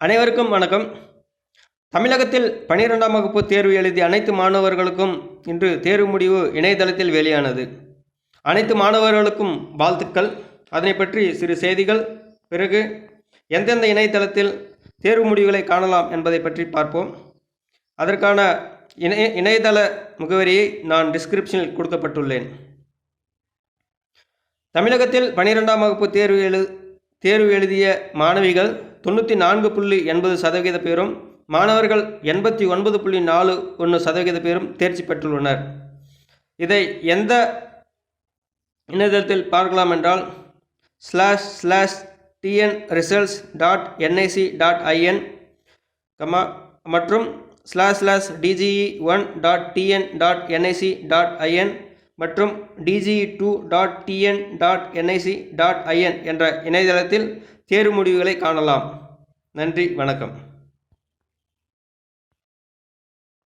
அனைவருக்கும் வணக்கம். தமிழகத்தில் பனிரெண்டாம் வகுப்பு தேர்வு எழுதிய அனைத்து மாணவர்களுக்கும் இன்று தேர்வு முடிவு இணையதளத்தில் வெளியானது. அனைத்து மாணவர்களுக்கும் வாழ்த்துக்கள். அதனை பற்றி சிறு செய்திகள். பிறகு எந்தெந்த இணையதளத்தில் தேர்வு முடிவுகளை காணலாம் என்பதை பற்றி பார்ப்போம். அதற்கான இணைய இணையதள முகவரியை நான் டிஸ்கிரிப்ஷனில் கொடுக்கப்பட்டுள்ளேன். தமிழகத்தில் பனிரெண்டாம் வகுப்பு தேர்வு எழு தேர்வு எழுதிய மாணவிகள் தொண்ணூற்றி நான்கு புள்ளி எண்பது சதவீத பேரும் மாணவர்கள் எண்பத்தி ஒன்பது புள்ளி நாலு ஒன்று சதவீத பேரும் தேர்ச்சி பெற்றுள்ளனர். இதை எந்த இணையதளத்தில் பார்க்கலாம் என்றால் slash slash TN results dot NIC dot IN comma மற்றும் slash slash DGE one dot TN dot NIC dot IN மற்றும் DGE two dot TN dot NIC dot IN என்ற இணையதளத்தில் தேர்வு முடிவுகளை காணலாம். நன்றி வணக்கம்.